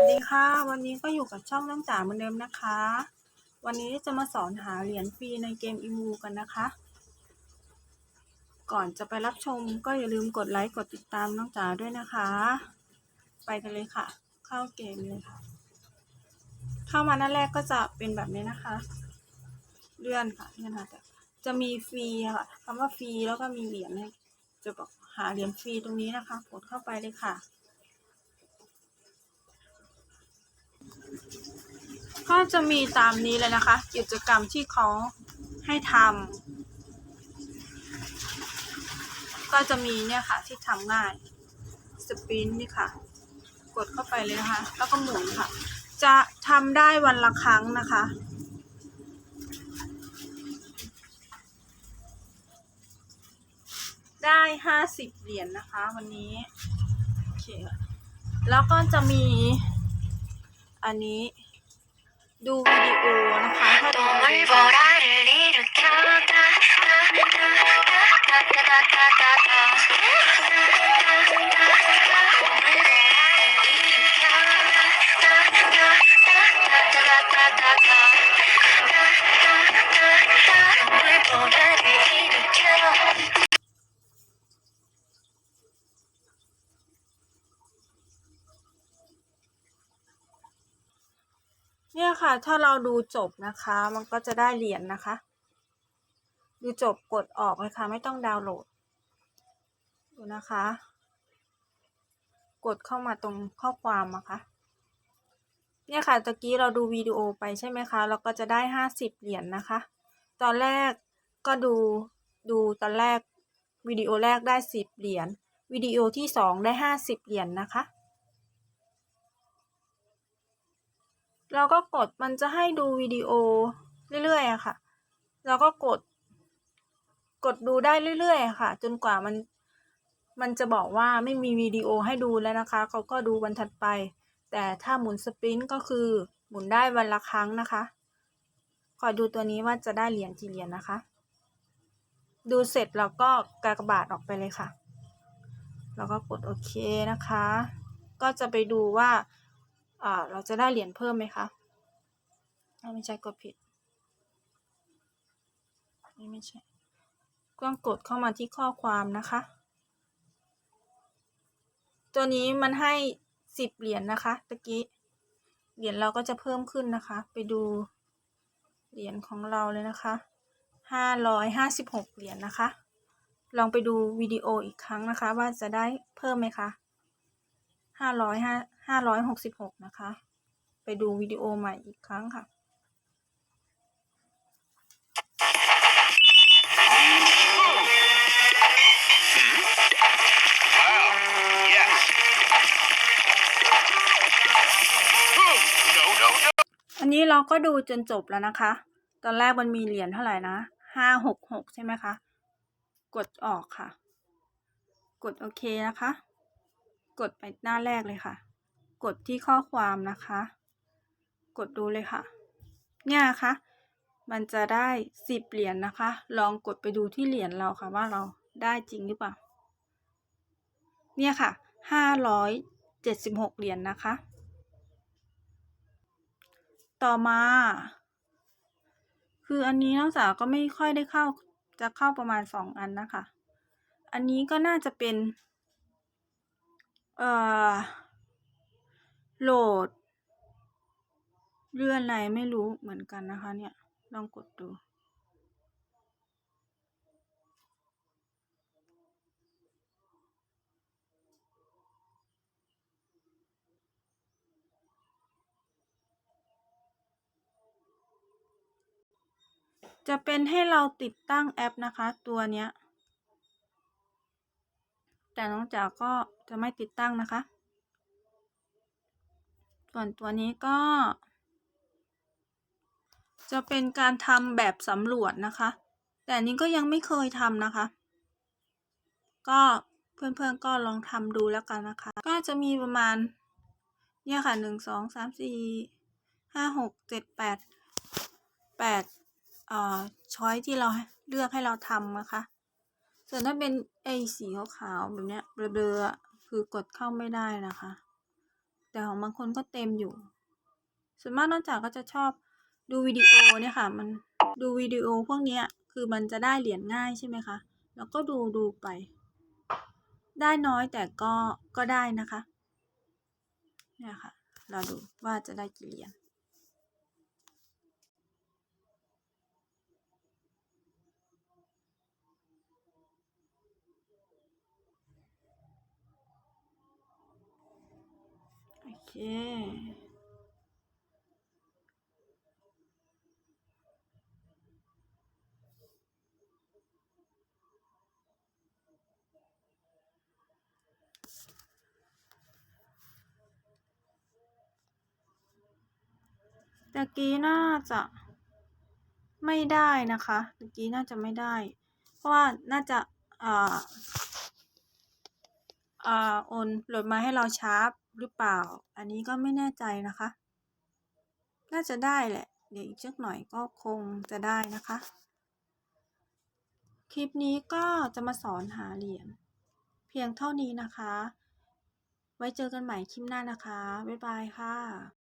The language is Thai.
วัสดีค่ะ วันนี้ก็อยู่กับช่องน้องจ๋าเหมือนเดิมนะคะ วันนี้จะมาสอนหาเหรียญฟรีในเกมอีมูกันนะคะ ก่อนจะไปรับชมก็อย่าลืมกดไลค์กดติดตามน้องจ๋าด้วยนะคะ ไปกันเลยค่ะ เข้าเกมเลยค่ะ เข้ามาหน้าแรกก็จะเป็นแบบนี้นะคะ เลื่อนค่ะเลื่อนค่ะแต่จะมีฟรีค่ะคำว่าฟรีแล้วก็มีเหรียญเนี่ยจะบอกหาเหรียญฟรีตรงนี้นะคะ กดเข้าไปเลยค่ะ ก็จะมีตามนี้เลยนะคะ กิจกรรมที่เขาให้ทำก็จะมีเนี่ยค่ะที่ทำง่ายสปินนี่ค่ะ กดเข้าไปเลยนะคะ แล้วก็หมุนค่ะ จะทำได้วันละครั้งนะคะได้ห้าสิบเหรียญนนะคะ วันนี้ โอเค แล้วก็จะมี อันนี้ ดูวิดีโอนะคะถ้าดูวิดีโอ เนี่ยค่ะ ถ้าเราดูจบนะคะ มันก็จะได้เหรียญนะคะ ดูจบกดออกเลยค่ะ ไม่ต้องดาวน์โหลด ดูนะคะ กดเข้ามาตรงข้อความนะคะ เนี่ยค่ะ ตะกี้เราดูวิดีโอไปใช่ไหมคะ เราก็จะได้ห้าสิบเหรียญนะคะ ตอนแรกก็ดู ดูตอนแรกวิดีโอแรกได้สิบเหรียญ วิดีโอที่สองได้ห้าสิบเหรียญนะคะ เราก็กดมันจะให้ดูวิดีโอเรื่อยๆอะค่ะเราก็กด กดดูได้เรื่อยๆค่ะ จนกว่ามัน มันจะบอกว่าไม่มีวิดีโอให้ดูแล้วนะคะเขาก็ดูวันถัดไป แต่ถ้าหมุนสปรินต์ก็คือหมุนได้วันละครั้งนะคะคอยดูตัวนี้ว่าจะได้เหรียญกี่เหรียญนะคะ ดูเสร็จเราก็กากบาทออกไปเลยค่ะ แล้วก็กดโอเคนะคะ ก็จะไปดูว่า เราจะได้เหรียญเพิ่มไหมคะอ้าไม่ใช่กดผิดนี่ไม่ใช่ก็กดเข้ามาที่ข้อความนะคะ ตัวนี้มันให้สิบเหรียญนะคะตะกี้ เหรียญเราก็จะเพิ่มขึ้นนะคะ ไปดูเหรียญของเราเลยนะคะห้าร้อยห้าสิบหกเหรียญนะคะ ลองไปดูวิดีโออีกครั้งนะคะ ว่าจะได้เพิ่มไหมคะ ห้าร้อยห้าห้าร้อยหกสิบหกนะคะ ไปดูวิดีโอใหม่อีกครั้งค่ะอันนี้เราก็ดูจนจบแล้วนะคะ ตอนแรกมันมีเหรียญเท่าไหร่นะห้าหกหกใช่ไหมคะ กดออกค่ะ กดโอเคนะคะ กดไปหน้าแรกเลยค่ะ กดที่ข้อความนะคะ กดดูเลยค่ะ เนี่ยนะคะมันจะได้สิบเหรียญนะคะ ลองกดไปดูที่เหรียญเราค่ะว่าเราได้จริงหรือเปล่า เนี่ยค่ะห้าร้อยเจ็ดสิบหกเหรียญนะคะ ต่อมา คืออันนี้น้องสาวก็ไม่ค่อยได้เข้าจะเข้าประมาณสองอันนะคะ อันนี้ก็น่าจะเป็น เอ่อ โหลดเลื่อนอะไรไม่รู้เหมือนกันนะคะ เนี่ย ลองกดดู จะเป็นให้เราติดตั้งแอปนะคะ ตัวเนี้ย แต่น้องจ๋าก็จะไม่ติดตั้งนะคะ ส่วนตัวนี้ก็ จะเป็นการทำแบบสำรวจนะคะ แต่นนี้ก็ยังไม่เคยทำนะคะ ก็เพื่อนๆก็ลองทำดูแล้วกันนะคะ ก็จะมีประมาณ เนี่ยค่ะหนึ่งสองสามสี่ห้าหกเจ็ดแปดแปดเอ่อช้อยที่เราเลือกให้เราทำนะคะ ส่วนถ้าเป็นไอสีขาวๆแบบเนี้ยเบลอๆคือกดเข้าไม่ได้นะคะแต่แต่ของบางคนก็เต็มอยู่ ส่วนมากนอกจากก็จะชอบดูวิดีโอเนี่ยค่ะ มันดูวิดีโอพวกเนี้ยคือมันจะได้เหรียญง่ายใช่ไหมคะ แล้วก็ดูดูไป ได้น้อยแต่ก็ก็ได้นะคะเนี่ยค่ะ เราดูว่าจะได้กี่เหรียญ เค ตะกี้น่าจะไม่ได้นะคะ ตะกี้น่าจะไม่ได้ เพราะว่าน่าจะอ่าอ่าโอนโหลดมาให้เราช้า หรือเปล่า อันนี้ก็ไม่แน่ใจนะคะ น่าจะได้แหละ เดี๋ยวอีกสักหน่อยก็คงจะได้นะคะ คลิปนี้ก็จะมาสอนหาเหรียญเพียงเท่านี้นะคะ ไว้เจอกันใหม่คลิปหน้านะคะ บ๊ายบายค่ะ